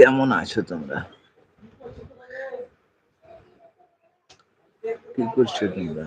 কেমন আছো তোমরা? কি করছ তোমরা?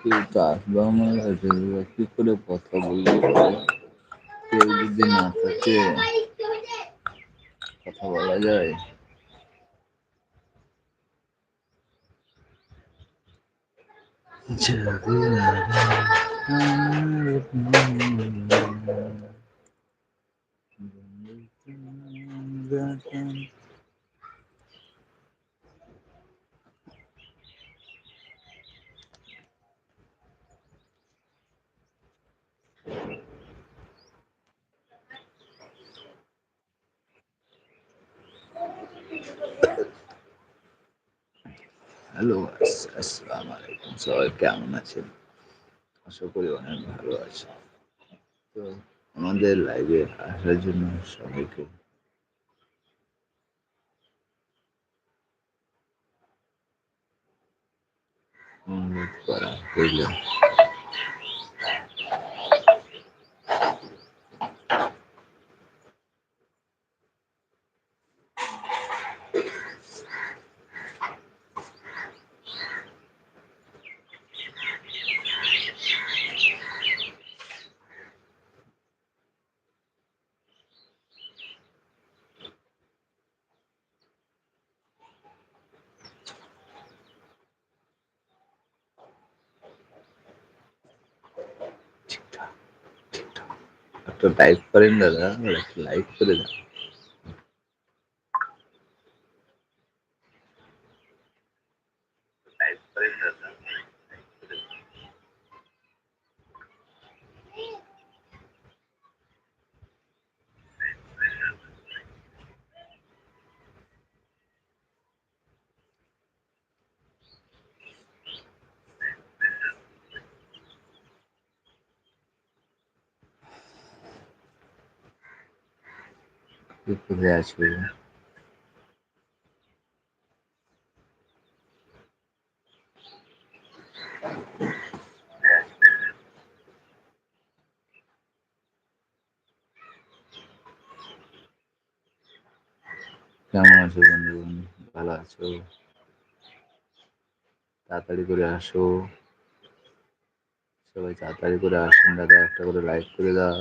কেউ তো? আসবে কি করে কথা বলব? কেউ যদি না থাকে। havalar yağıyor. Çağırlar. হ্যালো আসসালাম আলাইকুম। সবাই কেমন আছেন? আশা করি অনেক ভালো আছে তো আমাদের লাইভে আসার জন্য সবাইকে অনুরোধ করা হইল। लाईफपर्यंत झालं लाईफपर्यंत लाईफपर्यंत झालं কি করে আছো কেমন আছো বন্ধু ভালো আছো? তাড়াতাড়ি করে আসো। সবাই তাড়াতাড়ি করে আসুন, দাদা। একটা করে লাইক করে দাও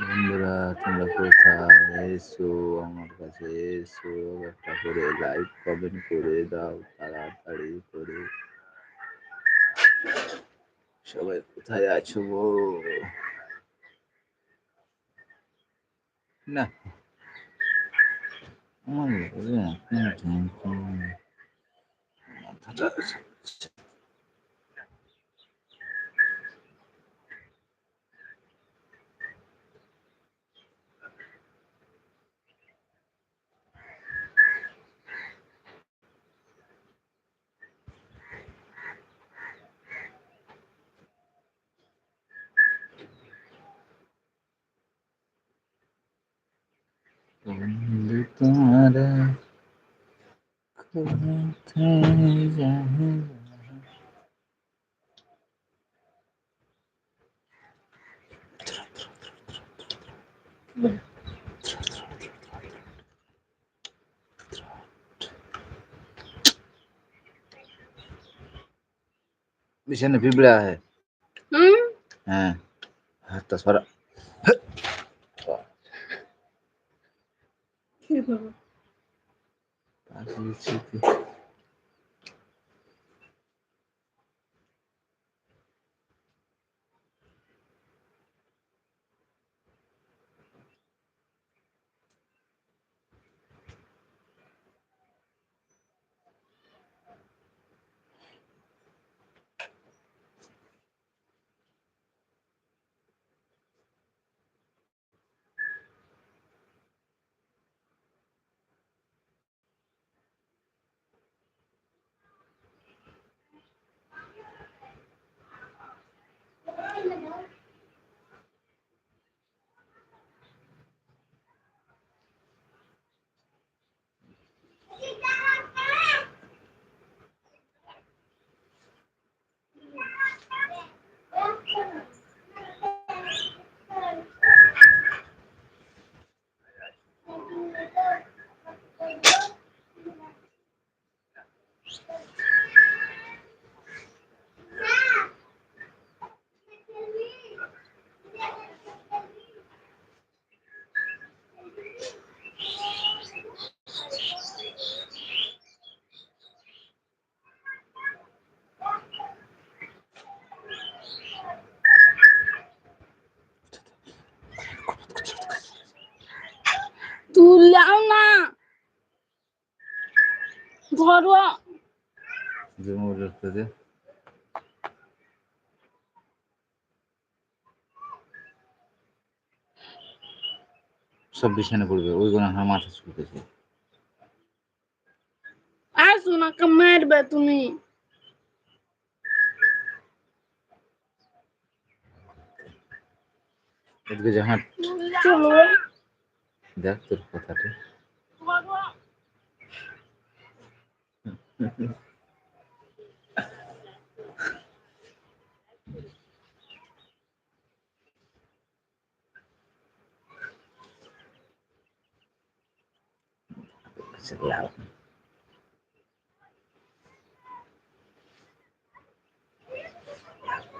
বন্ধুরা তোমরা কোথায় এসো আমার কাছে এসো, একটা করে লাইক কমেন্ট করে দাও, তাড়াতাড়ি করে। সবাই কোথায় আছো গো? না। মাথাটা मिशन ने पिबड़ा है। हम्म। हाँ। तो सारा। Thank you. সব বিছানে পড়বে ওইগুলো আমার মাথা চুলতেছে আর সোনাকে মারবে তুমি। এদিকে জাহাট চলো। দেখ তোর কথাটা। Não.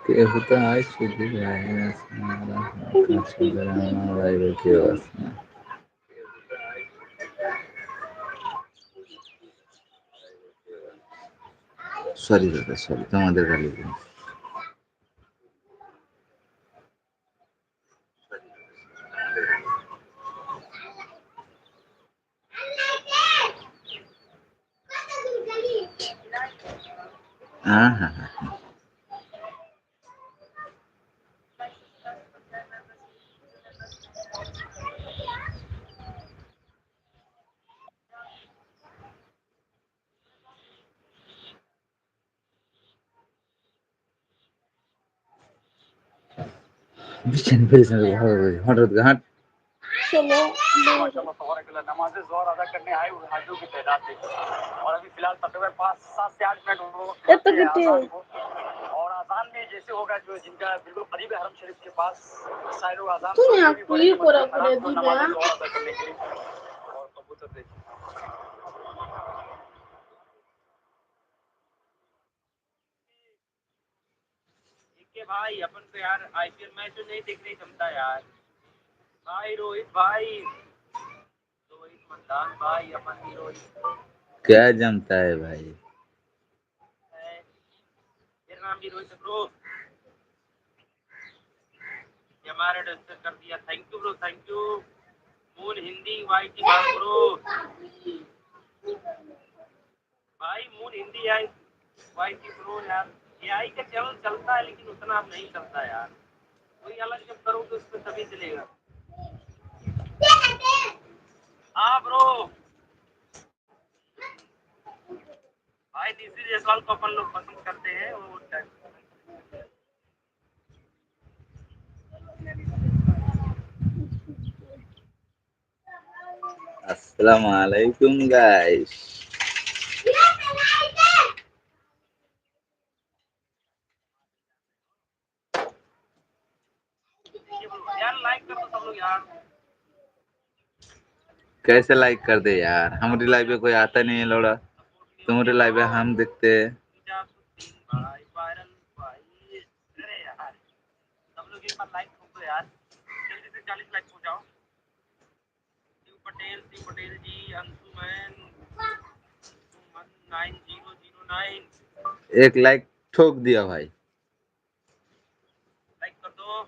Eu açıcı gayene sınavda kaçırdıran olay bakıyor aslında. Sorry dada, sorry. Tamam, dada, dada. বিছানে ফেলেছেন ভালো করে হঠাৎ করে হাঁট চলো माशाल्लाह तबारकल्लाह नमाज जोर अदा करने आए हुए हाजियों की तादाद देखो और अभी फिलहाल तकरीबन पाँच सात से आठ मिनट हो ये तो कितने आजान को। और आजान में जैसे होगा जो जिनका बिल्कुल करीब है हरम शरीफ के पास सारे लोग आजान तुम सुनने यहाँ भी कोई बड़े कोरा मसरूफ करे हैं, तो दी नमाज बया। जोर अदा करने के लिए और कबूतर देखिए है भाई अपन तो यार आईपीएल मैच तो नहीं देखने जमता यार। भाई रोहित भाई। रोहित मतदान भाई अपन भी रोहित। क्या जमता है भाई? मेरा नाम भी रोहित ब्रो हमारा कर दिया। Thank you bro thank you moon Hindi Y की बात ब्रो भाई मून हिंदी आई वाई की ब्रो यार। एआई का चैनल चलता है, लेकिन उतना अब नहीं चलता यार। कोई अलग जब करोगे उसमें सभी चलेगा। हाँ ब्रो भाई दिसी जैसवाल को अपन लोग पसंद करते हैं, वो Assalamualaikum guys. कैसे लाइक कर दे यार? हमारी लाइव में कोई आता नहीं है लौड़ा। तुम्हारे लाइव में हम देखते हैं। भाई भाई एक लाइक ठोक दो यार जल्दी से चालीस लाइक हो जाओ Shiv Patel Shiv Patel ji Anshuman nine zero zero nine एक लाइक ठोक दिया भाई लाइक कर दो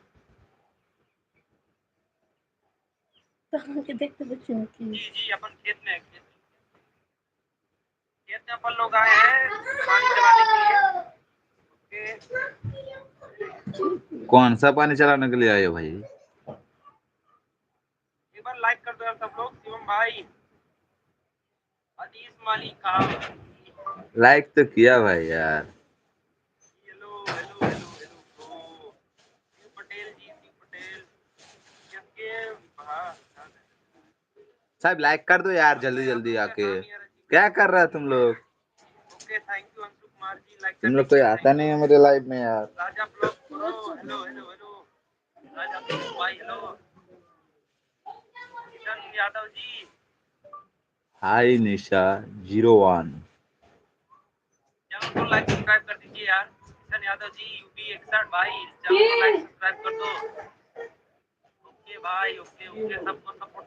तो देखते बच्चों की। जी जी अपन खेत में खेत। खेत में अपन लोग आए हैं पानी चलाने के लिए। कौन सा पानी चलाने के लिए आए हो भाई? एक बार लाइक कर दो यार सब लोग शिवम भाई। अदीस मालिक कहा? लाइक तो किया भाई यार। साहब लाइक कर दो यार जल्दी जल्दी आके। क्या कर रहा है तुम लोग? तुम लोग कोई आता नहीं है मेरे लाइव में यार। Hi Nisha zero one channel को लाइक सब्सक्राइब कर दीजिए यार। किशन यादव जी यूपी इकसठ भाई। चैनल को लाइक सब्सक्राइब कर दो? ओके भाई ओके ओके सबको सपोर्ट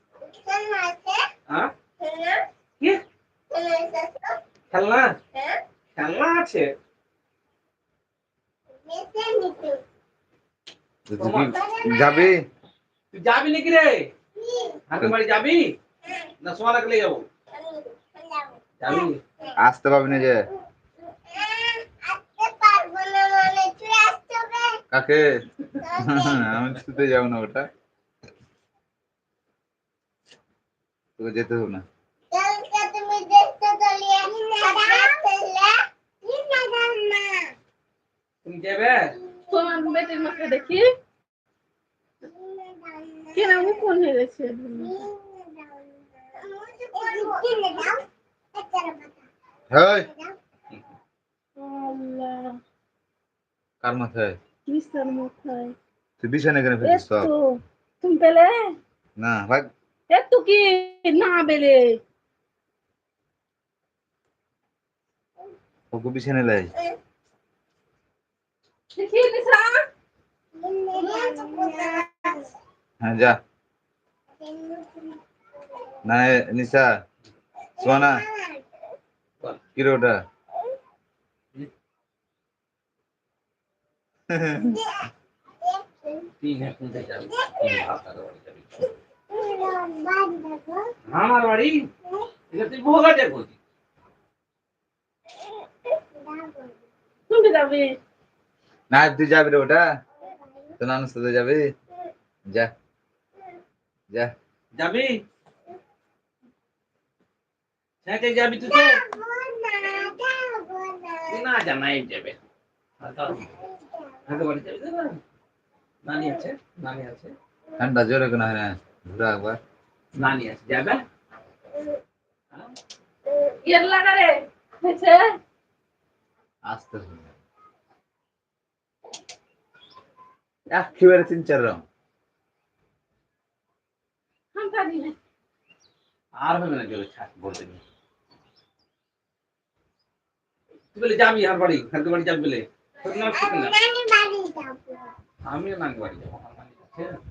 খেলনা? খেলনা আছে। যাবি? তুই যাবি নাকি রে? হাতে বাড়ি যাবি? না সোয়া লাগলে যাব। যাবি? আসতে পারবি না যে। কাকে? আমি ছুতে যাব না ওটা। তোকে যেতে হবে না। তুমি যাবে? তোমার বেটির মাকে দেখি। কেন আমি কোন হেরেছে হেই! কার মাথায়? কেন ফেলিস তুমি পেলে? না ভাগ এতো কি না বেলে ওকে বিছানে লাই। হ্যাঁ যা। না নিশা সোনা কি ওটা? তিন এখন যাবি তিন হাতার বাড়ি যাবি আমার বাড়ি? এটা তুই ভোগাটে করবি তুমি যাবে? না তুই যাবি রে ওটা। তো নানুর সাথে যাবি। যা। যা। যাবি? সাথে যাবি তুই না জানাই যাবে? নানি আছে নানি আছে। ঠান্ডা জোরে কেন হয় না। ঘুরা একবার নানি আছে যাবে? রে হয়েছে আসতে একেবারে তিন চার রং আর হবে না জোরে ছাড় বলতে নেই তুই বলে যাবি আর বাড়ি বাড়ি যাবি বলে আমিও নানি বাড়ি যাব আমার আছে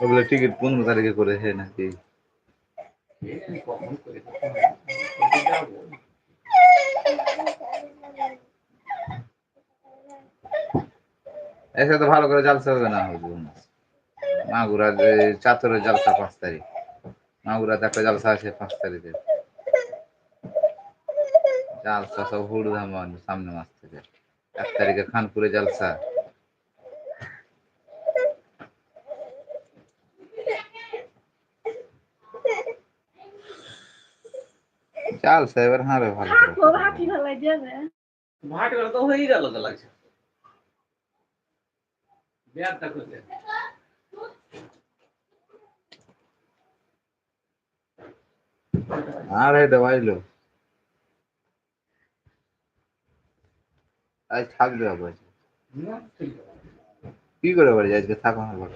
ওগুলো টিকিট পনেরো তারিখে করে হে নাকি এ, আমি কখন করে দেবো? কোথায় যাব? একসাথে ভালো করে জালসা হবে না হুজুর মাগুরা চাতরের জালসা পাঁচ তারিখ মাগুরাতে একটা জালসা আছে পাঁচ তারিখে জালসা সব হুড়ধাম সামনে মাস থেকে এক তারিখে খানপুরে জালসা জালসা এবার হাঁড়ে ভালো করে। থাকো ভাতি ভালো যাবে ভাট গেলে তো হয়েই গেল তো লাগছে বিয়ারটা করতে আর এটা বাইলো আজ থাকবে আবার না, ঠিক আছে। কি করে বাড়ি আজকে থাকো আমার বাড়ি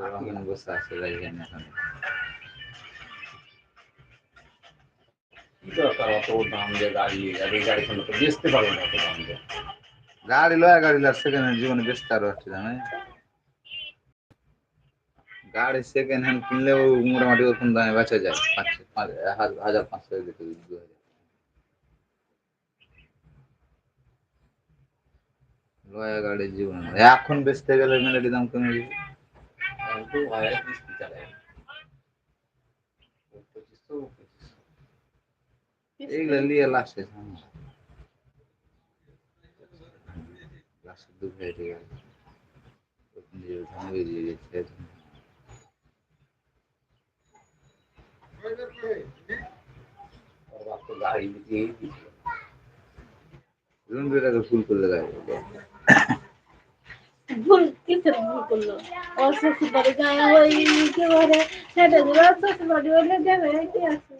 এখন আছে যাইবেন গাড়ি লয়া গাড়ি লার সেকেন্ড হ্যান্ড জীবনে বেচতে জানে? গাড়ি সেকেন্ড হ্যান্ড কিনলেও মোটামুটি ওরকম দামে বেচা যায় পাঁচ হাজার- পাঁচশো দিতে দু হাজার। লয়া গাড়ির জীবনে। এখন বেচতে গেলে মেলাটি দাম কমে যাবে এখন তো হাজার কিস্তি চালায় পঁচিশশো পঁচিশশো। এইগুলো নিয়ে লাস্টে লাস্টে দু হয়ে গেল। বেরিয়ে গেছে। গাড়ি দুটাকে ফুল করলে গাড়ি ভুল কিসের ভুল করল ও শ্বশুর বাড়ি যায় ওই কি সেটা দিল শ্বশুর বাড়ি যাবে কি আছে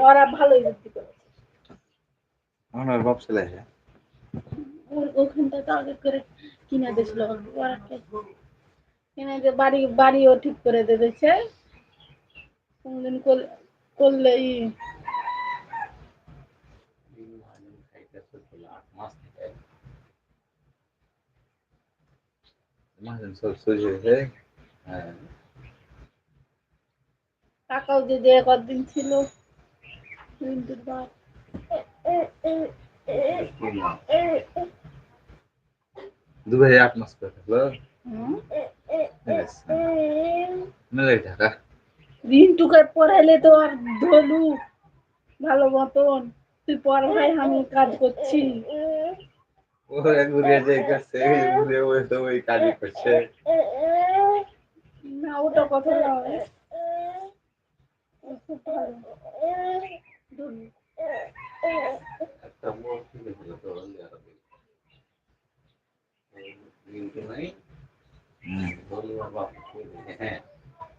ওরা ভালোই ওর করে কিনে দিয়েছিল। ওরা কিনে বাড়ি বাড়িও ঠিক করে দিয়ে দিয়েছে। কোনদিন কর- করলে ই। আট মাস থেকে মাঝে সব সোজা হয়ে হ্যাঁ টাকাও যে যে কদিন ছিল রিন্টুর বাপ দু হাজার আট মাস করে থাকল হুম। রিন্টুকে পড়াইলে তো আর ধলু ভালো মতন। তুই পড়াই আমি কাজ করছি। ওরা ঘুরিয়ে যে গেছে ঘুরে ওই তো ওই কাজই করছে। না ওটা কথা নয় খুব ভালো। ধলু একটা মোড় থেকে ছিল তো লিয়ারাবে কিন্তু নাই? হুম। বাবা হ্যাঁ আল্লাহ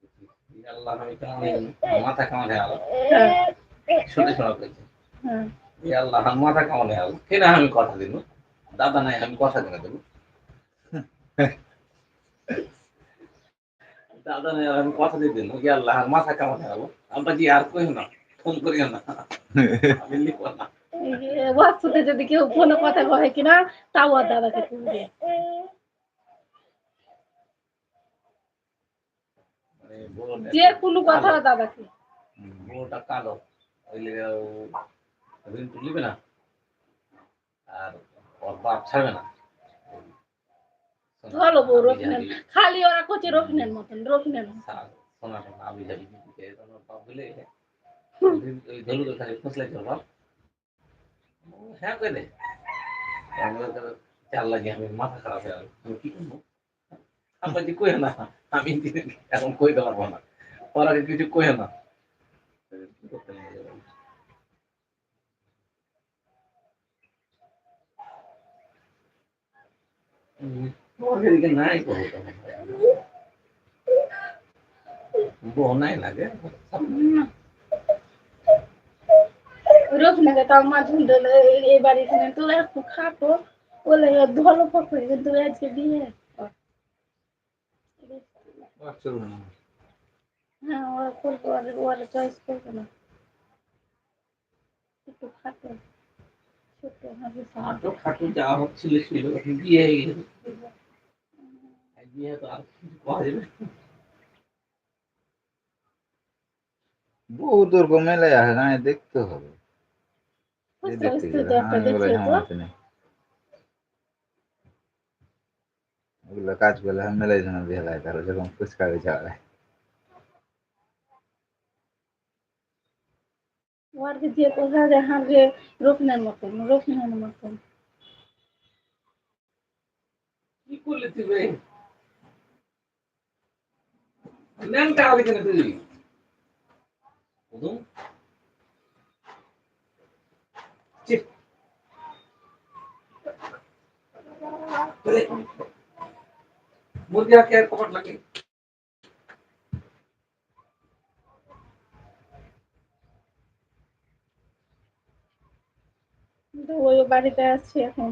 আমি কেমন মাথা কেমন হয়ে শুনে শোনা পেয়েছি আল্লাহ মাথা কেমন কেন আমি কথা দাদা নাই আমি কথা দিনে দেবো। দাদা নাই আমি কথা দিয়ে দিন কি আল্লাহ মাথা কেমন জি আর কই না? ফোন করিও না? আমি লিখব না। যদি কেউ ফোনে কথা কয় কিনা তাও আর দাদাকে তুলবে মানে বড় যে কোনো কথা দাদাকে। বড়টা কালো। ঋণ না। আর ওর বাপ ছাড়বে না। ভালো বউ রফিনের খালি ওরা মতন সোনা আমি যাবি তোমার বাপ বলে ধলু খালি ফুসলাই তোর হ্যাঁ দে। চাল লাগে আমি মাথা খারাপ হয়ে আমি কি করব? আব্বাজি কই না, আমি এখন কই দিতে পারব না। ওর কিছু কই না। নাই লাগে। রফিনাকে তাও মাছ ধুলে এই বাড়ি এখানে তোরা খাতো বলে ভালো পক্ষে কিন্তু আজকে বিয়ে। চলবে না হ্যাঁ ওরা করবো আর ওরা চয়েস করবে না একটু খাতো ছোট হবে খাটো খাটো যা হচ্ছিল ছিল এখন বিয়ে হয়ে গেছে আর বিয়ে তো আর কিছু পাওয়া যাবে না। বহু তোর কো মেলে আছে না দেখতে হবে এই বুঝতে দেখতে করলে আমি মেলাই জন্য লাগে তাহলে যখন ফুচকা যাওয়া ওর যে কথা হ্যাঁ যে রফিনের মতন রফিনের মতন। কি করলে তুই রে ল্যাংটা হবে কেন তুই মুরগি রাখে এর লাগে? বাড়িতে আছে এখন।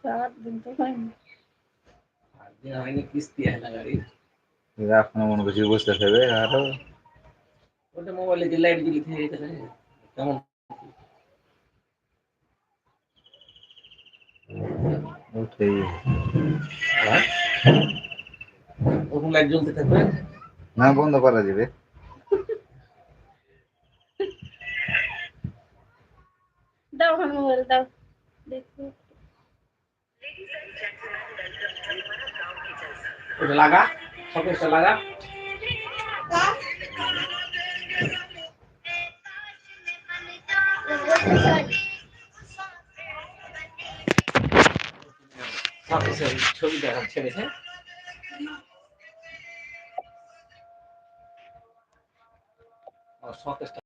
তো আট দিন তো হয়নি। আট দিন হয়নি কিস্তি হয় না গাড়ি এখন মনে করছি বুঝতে হবে আরও ওটা মোবাইলে যে লাইট জ্বলি থেকে গেছে কেমন উঠেই হ্যাঁ? ওরকম লাইট জ্বলতে থাকবে না বন্ধ করা যাবে দাও আমার মোবাইল দাও দেখো ওটা লাগা সকেটটা লাগা ছবি দেখা ছেড়েছে সকেটটা